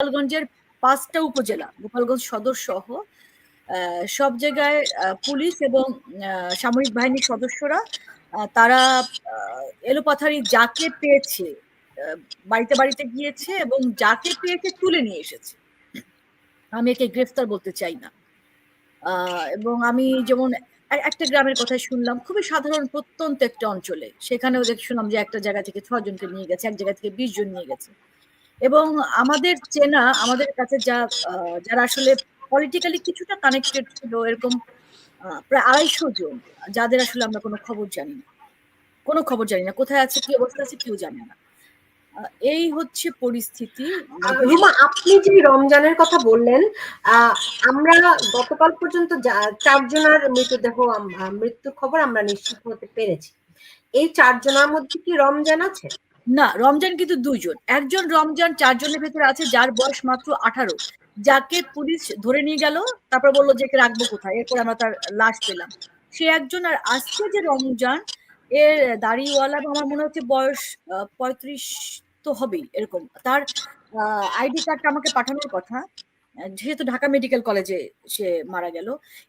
গোপালগঞ্জের পাঁচটা উপজেলা, গোপালগঞ্জ সদর সহ সব জায়গায় পুলিশ এবং সামরিক বাহিনীর সদস্যরা তারা এলোপাথারি যাকে পেয়েছে বাড়িতে বাড়িতে গিয়েছে এবং যাকে পেয়েছে তুলে নিয়ে এসেছে। আমি একে গ্রেফতার বলতে চাই না। এবং আমি যেমন একটা গ্রামের কথা শুনলাম, খুবই সাধারণ, প্রত্যন্ত একটা অঞ্চলে। সেখানেও দেখ শুনলাম যে একটা জায়গা থেকে ছজনকে নিয়ে গেছে, এক জায়গা থেকে বিশ জন নিয়ে গেছে। এবং আমাদের চেনা, আমাদের কাছে যা যারা আসলে পলিটিক্যালি কিছুটা কানেক্টেড ছিল, এরকম প্রায় আড়াইশো জন, যাদের আসলে আমরা কোনো খবর জানি না। কোনো খবর জানি না, কোথায় আছে, কি অবস্থা আছে, কেউ জানে না। এই হচ্ছে পরিস্থিতি। রুমা, আপনি যে রমজানের কথা বললেন আমরা গতকাল পর্যন্ত চারজনের মৃতদেহ মৃত্যুর খবর আমরা নিশ্চিত হতে পেরেছি। এই চারজনের মধ্যে কি রমজান আছে? না, রমজান কিন্তু দুইজন। একজন রমজান, চারজনের ভেতরে আছে যার বয়স মাত্র আঠারো। যাকে পুলিশ ধরে নিয়ে গেল, তারপর বলল যে রাখব কোথায়? এরপর আমরা তার লাশ পেলাম। সে একজন, আর আজকে যে রমজান, এর দাড়িওয়ালা আমার মনে হচ্ছে বয়স পঁয়ত্রিশ তো হবেই এরকম। তার আইডি কার্ডটা আমাকে পাঠানোর কথা। যেহেতু ঢাকা মেডিকেল কলেজে সে মারা গেল।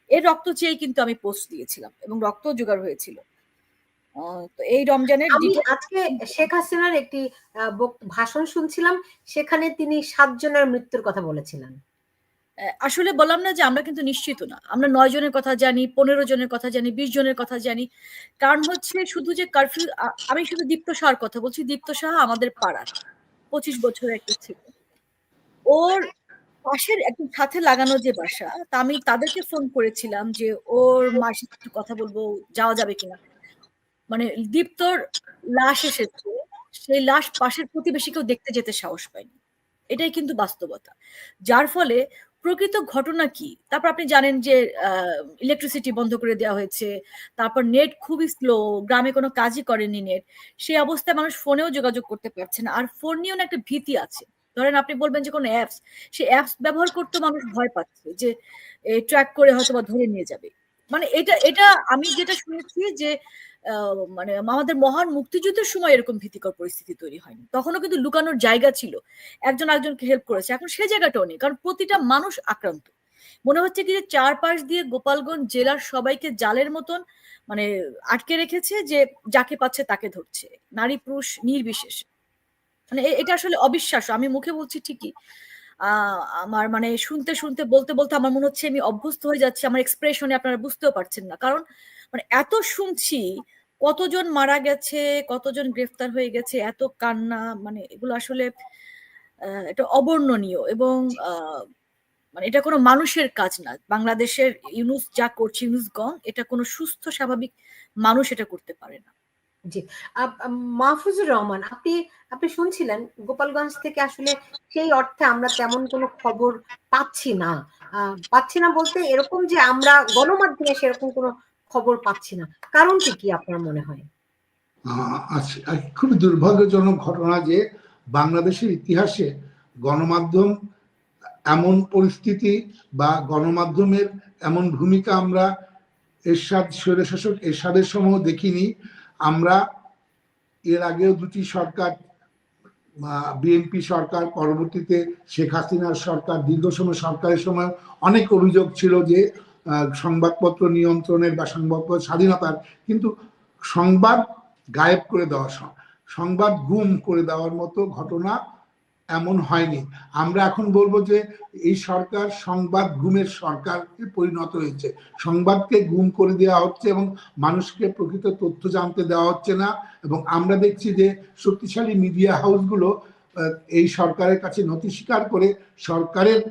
এর রক্ত চেয়েই কিন্তু আমি পোস্ট দিয়েছিলাম এবং রক্ত জোগাড় হয়েছিল। তো এই রমজানের আজকে শেখ হাসিনার একটি ভাষণ শুনছিলাম সেখানে তিনি সাতজনের মৃত্যুর কথা বলেছিলেন। আসলে বললাম না যে আমরা কিন্তু নিশ্চিত না। আমরা নয় জনের কথা জানি পনেরো জনের কথা জানি বিশ জনের কথা জানি। কারণ হচ্ছে শুধু যে কারফিউ আমি শুধু দীপ্ত সাহার কথা বলছি দীপ্ত সাহা আমাদের পাড়ার পঁচিশ বছরের একটা ছিল। ওর পাশের একদম সাথে লাগানো যে বাসা তা আমি তাদেরকে ফোন করেছিলাম যে ওর একটু কথা বলব যাওয়া যাবে কিনা। মানে দীপ্তর লাশ এসেছে, সেই লাশ পাশের প্রতিবেশীকেও দেখতে যেতে সাহস পায়নি। এটাই কিন্তু বাস্তবতা। যার ফলে প্রকৃত ঘটনা কি? তারপর আপনি জানেন যে ইলেকট্রিসিটি বন্ধ করে দেওয়া হয়েছে, তারপর নেট খুবই স্লো গ্রামে কোনো কাজই করেনি নেট সেই অবস্থায় মানুষ ফোনেও যোগাযোগ করতে পারছে না। আর ফোন নিয়েও না একটা ভীতি আছে। ধরেন আপনি বলবেন যে, কোনো অ্যাপস সেই অ্যাপস ব্যবহার করতে মানুষ ভয় পাচ্ছে যে ট্র্যাক করে হয়তো বা ধরে নিয়ে যাবে। মানে এটা এটা আমি যেটা শুনেছি যে মানে আমাদের মহান মুক্তিযুদ্ধের সময় এরকম ভীতিকর পরিস্থিতি তৈরি হয়নি। তখনও কিন্তু লুকানোর জায়গা ছিল। একজন একজনকে হেল্প করেছে। এখন সে জায়গাটাও নেই। কারণ প্রতিটা মানুষ আক্রান্ত। মনে হচ্ছে কি যে চারপাশ দিয়ে গোপালগঞ্জ জেলার সবাইকে জালের মতন মানে আটকে রেখেছে যে যাকে পাচ্ছে তাকে ধরছে। নারী পুরুষ নির্বিশেষে। মানে এটা আসলে অবিশ্বাস্য। আমি মুখে বলছি ঠিকই। আমার মানে শুনতে শুনতে বলতে বলতে আমার মনে হচ্ছে আমি অভ্যস্ত হয়ে যাচ্ছি। আমার এক্সপ্রেশনে আপনারা বুঝতেও পারছেন না। কারণ মানে এত শুনছি কতজন মারা গেছে কতজন গ্রেফতার হয়ে গেছে এত কান্না মানে এগুলো আসলে আহ, এটা অবর্ণনীয় এবং আহ, মানে এটা কোনো মানুষের কাজ না। বাংলাদেশের ইউনুস যা করছে ইউনুস গং এটা কোনো সুস্থ স্বাভাবিক মানুষ এটা করতে পারে না। জি। মাহফুজুর রহমান, আপনি আপনি শুনছিলেন গোপালগঞ্জ থেকে আসলে সেই অর্থে আমরা তেমন কোনো খবর পাচ্ছি না। পাচ্ছি না বলতে এরকম যে আমরা গণমাধ্যমে সেরকম কোনো খবর পাচ্ছি না। কারণটি কি আপনার মনে হয়? আজ খুবই দুর্ভাগ্যজনক ঘটনা যে বাংলাদেশের ইতিহাসে গণমাধ্যম এমন পরিস্থিতি বা গণমাধ্যমের এমন ভূমিকা আমরা এরশাদ, স্বৈরশাসক এরশাদের সময় দেখিনি। আমরা এর আগেও দুটি সরকার বিএনপি সরকার, পরবর্তীতে শেখ হাসিনার সরকার, দীর্ঘ সময় সরকারের সময় অনেক অভিযোগ ছিল যে সংবাদপত্র নিয়ন্ত্রণের বা সংবাদপত্র স্বাধীনতার, কিন্তু সংবাদ গায়েব করে দেওয়া, সংবাদ গুম করে দেওয়ার মতো ঘটনা এমন হয়নি। আমরা এখন বলব যে এই সরকার সংবাদ গুমের সরকারে পরিণত হয়েছে। সংবাদকে গুম করে দেওয়া হচ্ছে এবং মানুষকে প্রকৃত তথ্য জানতে দেওয়া হচ্ছে না এবং আমরা দেখছি যে শক্তিশালী মিডিয়া হাউসগুলো এই সরকারের কাছে নথি স্বীকার করে সরকারের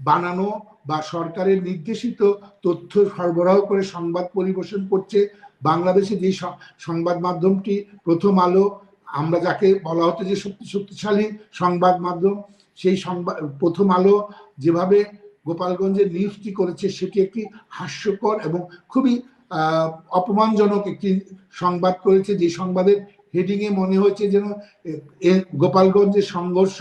বানানো বা সরকারের নির্দেশিত তথ্য সরবরাহ করে সংবাদ পরিবেশন করছে। বাংলাদেশে যে সংবাদ মাধ্যমটি প্রথম আলো আমরা যাকে বলা হতো যে শক্তি, শক্তিশালী সংবাদ মাধ্যম, সেই সংবাদ প্রথম আলো যেভাবে গোপালগঞ্জের নিউজটি করেছে, সেটি একটি হাস্যকর এবং খুবই অপমানজনক একটি সংবাদ করেছে। যে সংবাদের হেডিং এ মনে হয়েছে যেন গোপালগঞ্জের সংঘর্ষ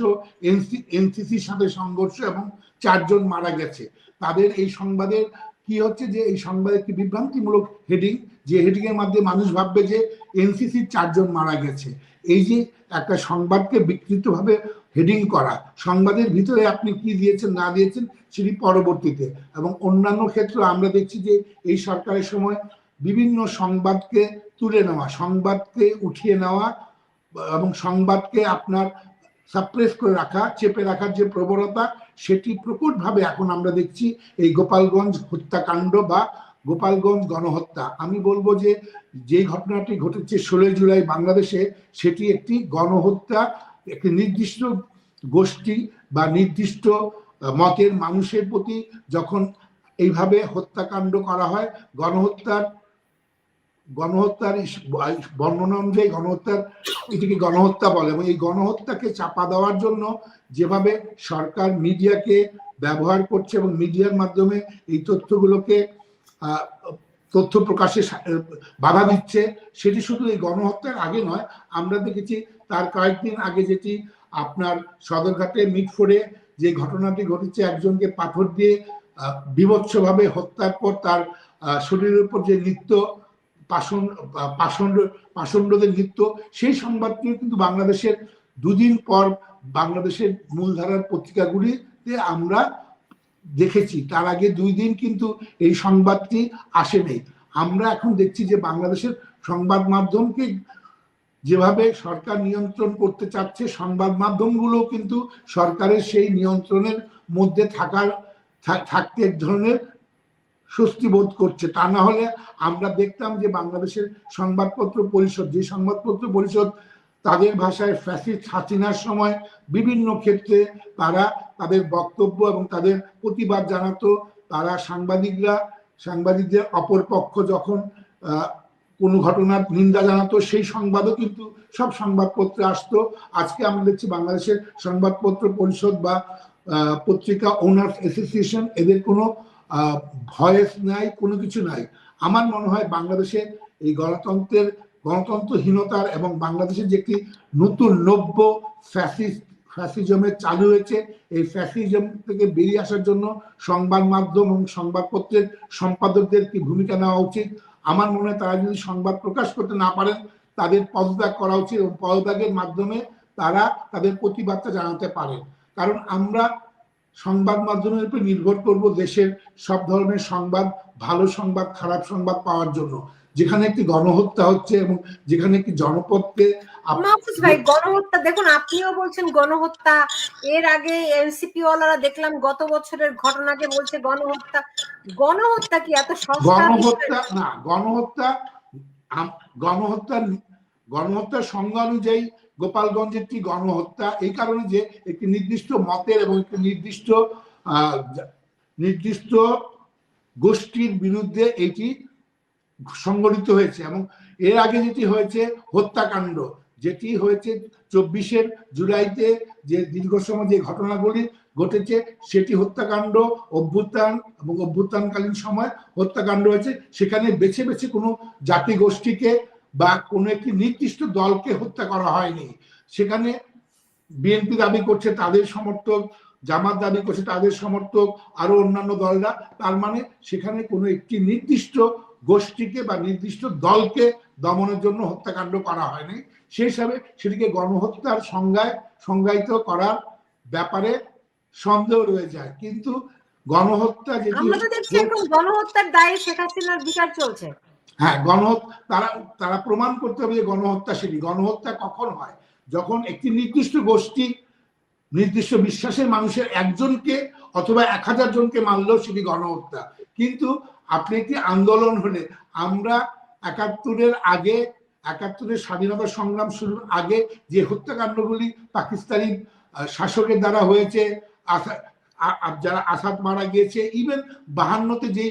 এনসিসির সাথে সংঘর্ষ এবং চারজন মারা গেছে। তাদের এই সংবাদের কি হচ্ছে যে, এই সংবাদের একটি বিভ্রান্তিমূলক হেডিং যে হেডিং এর মাধ্যমে মানুষ ভাববে যে এনসিসির চারজন মারা গেছে। এই যে একটা সংবাদকে বিকৃতভাবে হেডিং করা, সংবাদের ভিতরে আপনি কি দিয়েছেন, না দিয়েছেন সেটি পরবর্তীতে। এবং অন্যান্য ক্ষেত্রে আমরা দেখছি যে এই সরকারের সময় বিভিন্ন সংবাদকে তুলে নেওয়া, সংবাদকে উঠিয়ে নেওয়া এবং সংবাদকে আপনার সাপ্রেস করে রাখা, চেপে রাখার যে প্রবণতা, সেটি প্রকটভাবে এখন আমরা দেখছি এই গোপালগঞ্জ হত্যাকাণ্ড বা গোপালগঞ্জ গণহত্যা। আমি বলব যে যে ঘটনাটি ঘটেছে ষোলোই জুলাই বাংলাদেশে, সেটি একটি গণহত্যা, একটি নির্দিষ্ট গোষ্ঠী বা নির্দিষ্ট মতের মানুষের প্রতি যখন এইভাবে হত্যাকাণ্ড করা হয়, গণহত্যার গণহত্যার বর্ণনা অনুযায়ী গণহত্যার, এটিকে গণহত্যা বলে। এবং এই গণহত্যাকে চাপা দেওয়ার জন্য যেভাবে সরকার মিডিয়াকে ব্যবহার করছে এবং মিডিয়ার মাধ্যমে এই তথ্যগুলোকে তথ্য প্রকাশে বাধা দিচ্ছে। সেটি শুধু এই গণহত্যার আগে নয়, আমরা দেখেছি তার কয়েকদিন আগে যেটি আপনার সদরঘাটে মিটফোরে যে ঘটনাটি ঘটেছে, একজনকে পাথর দিয়ে বীভৎসভাবে হত্যার পর তার শরীরের উপর যে নৃত্য পাষণ পাষণ্ড, পাষণ্ডদের নৃত্য সেই সংবাদটিও কিন্তু বাংলাদেশের দুদিন পর বাংলাদেশের মূলধারার পত্রিকাগুলিতে আমরা দেখেছি, তার আগে দুই দিন কিন্তু এই সংবাদটি আসেনি। আমরা এখন দেখছি যে বাংলাদেশের সংবাদ মাধ্যমকে যেভাবে সরকার নিয়ন্ত্রণ করতে চাচ্ছে, সংবাদ মাধ্যমগুলো কিন্তু সরকারের সেই নিয়ন্ত্রণের মধ্যে থাকার থাকতে এক ধরনের স্বস্তি বোধ করছে। তা না হলে আমরা দেখতাম যে বাংলাদেশের সংবাদপত্র পরিষদ, যে সংবাদপত্র পরিষদ তাদের ভাষায় ফ্যাসিস্ট হাসিনার সময় বিভিন্ন ক্ষেত্রে তারা তাদের বক্তব্য এবং তাদের প্রতিবাদ জানাতো। তারা সাংবাদিকরা, সাংবাদিকদের অপর পক্ষ যখন কোনো ঘটনার নিন্দা জানাতো, সেই সংবাদও কিন্তু সব সংবাদপত্রে আসতো। আজকে আমরা দেখছি বাংলাদেশের সংবাদপত্র পরিষদ বা পত্রিকা ওনার্স অ্যাসোসিয়েশন এদের কোনো ভয়েস নাই, কোনো কিছু নাই। আমার মনে হয় বাংলাদেশে এই গণতন্ত্রের গণতন্ত্রহীনতার এবং বাংলাদেশের যে একটি নতুন নব্য ফ্যাসিস্ট ফ্যাসিজমের চালু হয়েছে, এই ফ্যাসিজম থেকে বেরিয়ে আসার জন্য সংবাদ মাধ্যম এবং সংবাদপত্রের সম্পাদকদের কি ভূমিকা নেওয়া উচিত। আমার মনে হয় তারা যদি সংবাদ প্রকাশ করতে না পারেন, তাদের পদত্যাগ করা উচিত এবং পদত্যাগের মাধ্যমে তারা তাদের প্রতিবাদটা জানাতে পারেন। কারণ আমরা সংবাদ মাধ্যমের উপর নির্ভর করব দেশের সব ধরনের সংবাদ, ভালো সংবাদ, খারাপ সংবাদ পাওয়ার জন্য। যেখানে একটি গণহত্যা হচ্ছে এবং যেখানে একটি জনপদকে মাহফুজ ভাই গণহত্যা দেখুন আপনিও বলছেন গণহত্যা। এর আগে এনসিপি ওয়ালারা দেখলাম গত বছরের ঘটনাকে বলছে গণহত্যা। গণহত্যা কি এত সস্তা গণহত্যা না গণহত্যা গণহত্যা গণহত্যার সংজ্ঞা অনুযায়ী গোপালগঞ্জের একটি গণহত্যা এই কারণে যে একটি নির্দিষ্ট মতের এবং একটি নির্দিষ্ট আহ, নির্দিষ্ট গোষ্ঠীর বিরুদ্ধে এটি সংগঠিত হয়েছে এবং এর আগে যেটি হয়েছে হত্যাকাণ্ড, যেটি হয়েছে চব্বিশের জুলাইতে যে দীর্ঘ সময় যে ঘটনাগুলি ঘটেছে, সেটি হত্যাকাণ্ড, অভ্যুত্থান এবং অভ্যুত্থানকালীন সময় হত্যাকাণ্ড হয়েছে। সেখানে বেছে বেছে কোনো জাতি গোষ্ঠীকে বা কোনো একটি নির্দিষ্ট দলকে হত্যা করা হয়নি। সেখানে বিএনপি দাবি করছে তাদের সমর্থক, জামাত দাবি করছে তাদের সমর্থক আরও অন্যান্য দলরা। তার মানে সেখানে কোনো একটি নির্দিষ্ট গোষ্ঠীকে বা নির্দিষ্ট দলকে দমনের জন্য হত্যাকাণ্ড করা হয়নি। সেই হিসাবে সেটিকে গণহত্যার সংজ্ঞায় সংজ্ঞায়িত করার ব্যাপারে সন্দেহ রয়ে যায়। কিন্তু গণহত্যা যেটি এখন গণহত্যার দায়ে শেখ হাসিনার বিচার চলছে। হ্যাঁ গণহত্যা তারা তারা প্রমাণ করতে হবে যে গণহত্যা সেটি। গণহত্যা কখন হয়? যখন একটি নির্দিষ্ট গোষ্ঠী নির্দিষ্ট বিশ্বাসের মানুষের একজনকে অথবা এক হাজার জনকে মারলেও সেটি গণহত্যা। কিন্তু আপনি একটি আন্দোলন হলে আমরা একাত্তরের আগে, একাত্তরের স্বাধীনতা সংগ্রাম শুরুর আগে যে হত্যাকাণ্ডগুলি পাকিস্তানি শাসকের দ্বারা হয়েছে যারা আসাদ মারা গিয়েছে ইভেন বাহান্নতে যে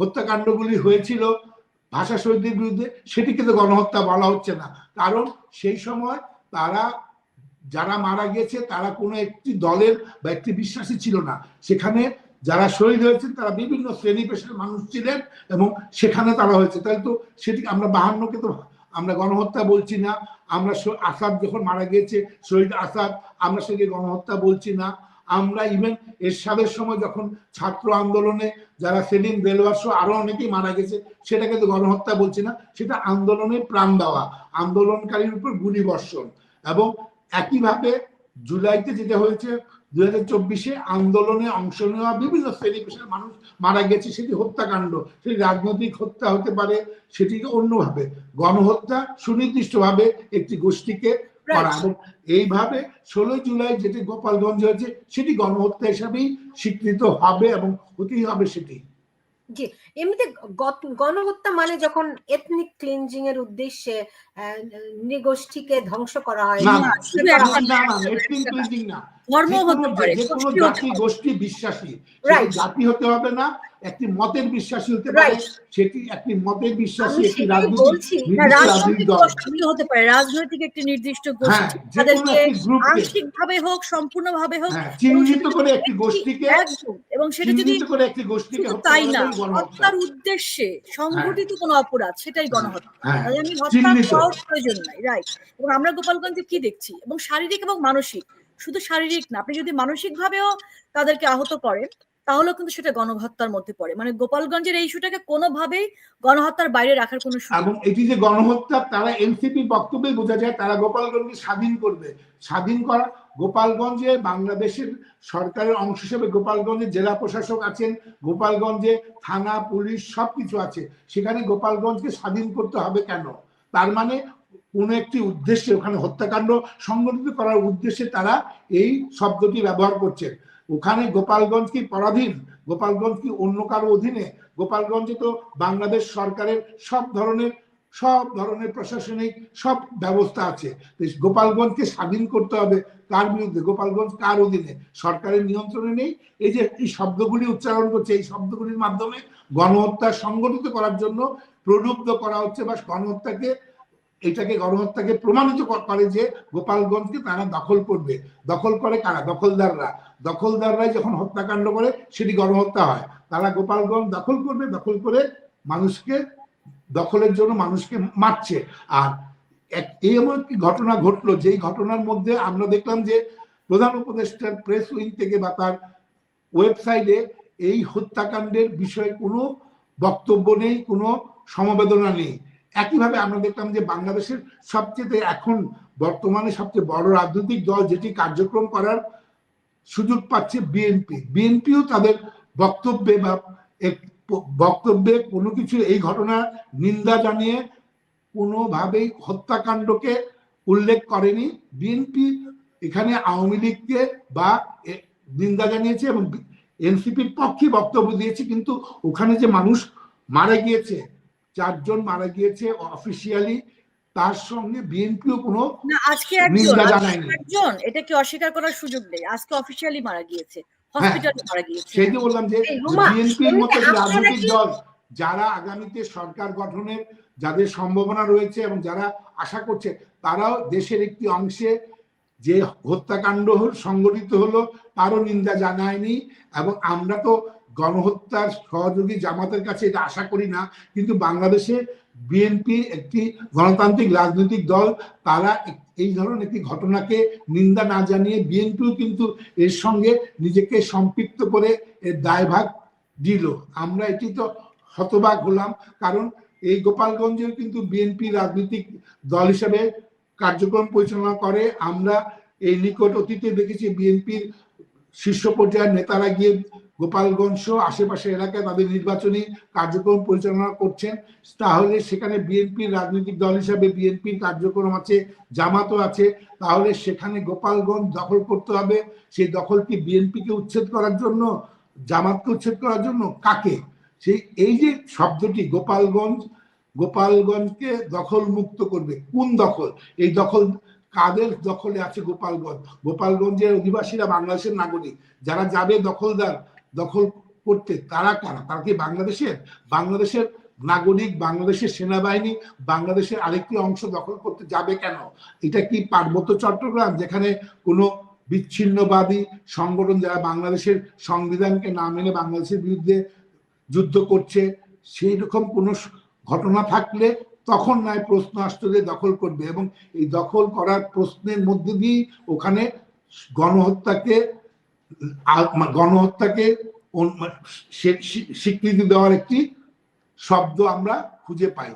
হত্যাকাণ্ডগুলি হয়েছিল ভাষা শহীদদের বিরুদ্ধে, সেটিকে তো গণহত্যা বলা হচ্ছে না। কারণ সেই সময় তারা, যারা মারা গেছে তারা কোনো একটি দলের বা একটি বিশ্বাসী ছিল না। সেখানে যারা শহীদ হয়েছেন, তারা বিভিন্ন শ্রেণি পেশার মানুষ ছিলেন এবং সেখানে তারা হয়েছে। তাই তো সেটি আমরা বাহান্নকে তো আমরা গণহত্যা বলছি না। আমরা আসাদ যখন মারা গিয়েছে, শহীদ আসাদ, আমরা সেকে গণহত্যা বলছি না। আমরা ইভেন এরশাদের সময় যখন ছাত্র আন্দোলনে যারা সেদিন দেলওয়ার সহ আরও অনেকেই মারা গেছে, সেটাকে তো গণহত্যা বলছি না। সেটা আন্দোলনে প্রাণ দেওয়া, আন্দোলনকারীর উপর গুলি বর্ষণ এবং একইভাবে জুলাইতে যেটা হয়েছে দুই হাজার চব্বিশে আন্দোলনে অংশ নেওয়া বিভিন্ন শ্রেণি পেশার মানুষ মারা গেছে সেটি হত্যাকাণ্ড সেটি রাজনৈতিক হত্যা হতে পারে সেটিকে অন্যভাবে। গণহত্যা সুনির্দিষ্টভাবে একটি গোষ্ঠীকে করা এইভাবে ষোলোই জুলাই যেটি গোপালগঞ্জ হয়েছে সেটি গণহত্যা হিসাবেই স্বীকৃত হবে এবং হতেই হবে সেটি। জি এমনিতে গত- গণহত্যা মানে যখন এথনিক ক্লিনজিং এর উদ্দেশ্যে আহ, নৃগোষ্ঠীকে ধ্বংস করা হয় ধর্ম হতে পারে। গোষ্ঠী বিশ্বাসী। জাতি হতে হবে না একটি মতের বিশ্বাসী হতে পারে সেটি একটি মতের বিশ্বাসী একটি রাজনৈতিক দল। হতে পারে রাজনৈতিক একটি নির্দিষ্ট হ্যাঁ গোষ্ঠী তাদেরকে হোক সম্পূর্ণ ভাবে হোক হ্যাঁ চিহ্নিত করে একটি গোষ্ঠীকে এবং সেটা যদি করে একটি গোষ্ঠীকে তাই না হত্যার উদ্দেশ্যে সংঘটিত কোনো অপরাধ সেটাই গণহত্যা। হ্যাঁ তাহলে আমি হত্যা প্রয়োজন নাই রাইট এবং আমরা গোপালগঞ্জে কি দেখছি? এবং শারীরিক এবং মানসিক শুধু শারীরিক না আপনি যদি মানসিক ভাবেও তাদেরকে আহত করেন তাহলেও কিন্তু সেটা গণহত্যার মধ্যে পড়ে। মানে গোপালগঞ্জের এই ইস্যুটাকে কোনোভাবেই গণহত্যার বাইরে রাখার কোনো এবং এটি যে গণহত্যা তারা এনসিপি বক্তব্যে বোঝা যায় তারা গোপালগঞ্জকে স্বাধীন করবে। স্বাধীন করা গোপালগঞ্জে বাংলাদেশের সরকারের অংশ হিসেবে গোপালগঞ্জে জেলা প্রশাসক আছেন গোপালগঞ্জে থানা পুলিশ সবকিছু আছে। সেখানে গোপালগঞ্জকে স্বাধীন করতে হবে কেন? তার মানে কোনো একটি উদ্দেশ্যে ওখানে হত্যাকাণ্ড সংগঠিত করার উদ্দেশ্যে তারা এই শব্দটি ব্যবহার করছেন। ওখানে গোপালগঞ্জ কি পরাধীন? গোপালগঞ্জ কি অন্য কারও অধীনে? গোপালগঞ্জে তো বাংলাদেশ সরকারের সব ধরনের সব ধরনের প্রশাসনিক সব ব্যবস্থা আছে। গোপালগঞ্জকে স্বাধীন করতে হবে কার বিরুদ্ধে? গোপালগঞ্জ কার অধীনে? সরকারের নিয়ন্ত্রণে নেই? এই যে এই শব্দগুলি উচ্চারণ করছে, এই শব্দগুলির মাধ্যমে গণহত্যা সংগঠিত করার জন্য প্রলুব্ধ করা হচ্ছে বা গণহত্যাকে এটাকে গণহত্যাকে প্রমাণিত করে যে গোপালগঞ্জকে তারা দখল করবে। দখল করে কারা? দখলদাররা। দখলদাররাই যখন হত্যাকাণ্ড করে, সেটি গণহত্যা হয়। তারা গোপালগঞ্জ দখল করবে, দখল করে মানুষকে, দখলের জন্য মানুষকে মারছে। আর এই এমন একটি ঘটনা ঘটলো, যেই ঘটনার মধ্যে আমরা দেখলাম যে প্রধান উপদেষ্টার প্রেস উইং থেকে বা তার ওয়েবসাইটে এই হত্যাকাণ্ডের বিষয়ে কোনো বক্তব্য নেই, কোনো সমবেদনা নেই। একইভাবে আমরা দেখলাম যে বাংলাদেশের সবচেয়ে এখন বর্তমানে সবচেয়ে বড় রাজনৈতিক দল যেটি কার্যক্রম করার সুযোগ পাচ্ছে বিএনপি বিএনপিও তাদের বক্তব্যে বা বক্তব্যে কোনো কিছু এই ঘটনা নিন্দা জানিয়ে কোনোভাবেই হত্যাকাণ্ডকে উল্লেখ করেনি। বিএনপি এখানে আওয়ামী লীগকে বা নিন্দা জানিয়েছে এবং এনসিপির পক্ষে বক্তব্য দিয়েছে, কিন্তু ওখানে যে মানুষ মারা গিয়েছে চারজন মারা গিয়েছে অফিসিয়ালি তার সঙ্গে বিএনপিও কোনো না আজকে একজন এটা কি অস্বীকার করার সুযোগ নেই। আজকে অফিসিয়ালি মারা গিয়েছে হসপিটালে মারা গিয়েছে। সেই যে বললাম যে বিএনপির মতো রাজনৈতিক দল যারা আগামীতে সরকার গঠনের যাদের সম্ভাবনা রয়েছে এবং যারা আশা করছে তারাও দেশের একটি অংশে যে হত্যাকাণ্ড সংগঠিত হলো তারও নিন্দা জানায়নি এবং আমরা তো গণহত্যার সহযোগী জামাতের কাছে এটা আশা করি না, কিন্তু বাংলাদেশে বিএনপি একটি গণতান্ত্রিক রাজনৈতিক দল, তারা এই ধরনের একটি ঘটনাকে নিন্দা না জানিয়ে বিএনপিও কিন্তু এর সঙ্গে নিজেকে সম্পৃক্ত করে এর দায়ভাগ দিল। আমরা এটি তো হতবাক হলাম, কারণ এই গোপালগঞ্জেও কিন্তু বিএনপি রাজনৈতিক দল হিসেবে কার্যক্রম পরিচালনা করে। আমরা এই নিকট অতীতে দেখেছি বিএনপির শীর্ষ পর্যায়ের নেতারা গিয়ে গোপালগঞ্জ সহ আশেপাশের এলাকায় তাদের নির্বাচনী কার্যক্রম পরিচালনা করছেন। তাহলে সেখানে বিএনপির রাজনৈতিক দল হিসাবে বিএনপির কার্যক্রম আছে, জামাতও আছে। তাহলে সেখানে গোপালগঞ্জ দখল করতে হবে। সেই দখল কি বিএনপিকে উচ্ছেদ করার জন্য, জামাতকে উচ্ছেদ করার জন্য? কাকে? সেই, এই যে শব্দটি গোপালগঞ্জ, গোপালগঞ্জকে দখল মুক্ত করবে, কোন দখল? এই দখল কাদের দখলে আছে গোপালগঞ্জ? গোপালগঞ্জের অধিবাসীরা বাংলাদেশের নাগরিক। যারা যাবে দখলদার দখল করতে তারা কারা? তারা কি বাংলাদেশের? বাংলাদেশের নাগরিক, বাংলাদেশের সেনাবাহিনী, বাংলাদেশের আরেকটি অংশ দখল করতে যাবে কেন? এটা কি পার্বত্য চট্টগ্রাম, যেখানে কোনো বিচ্ছিন্নবাদী সংগঠন যারা বাংলাদেশের সংবিধানকে না মেনে বাংলাদেশের বিরুদ্ধে যুদ্ধ করছে, সেই রকম কোনো ঘটনা থাকলে তখন নয় প্রশ্ন আসতো যে দখল করবে। এবং এই দখল করার প্রশ্নের মধ্যে দিয়েই ওখানে গণহত্যাকে গণহত্যাকে স্বীকৃতি দেওয়ার একটি শব্দ আমরা খুঁজে পাই।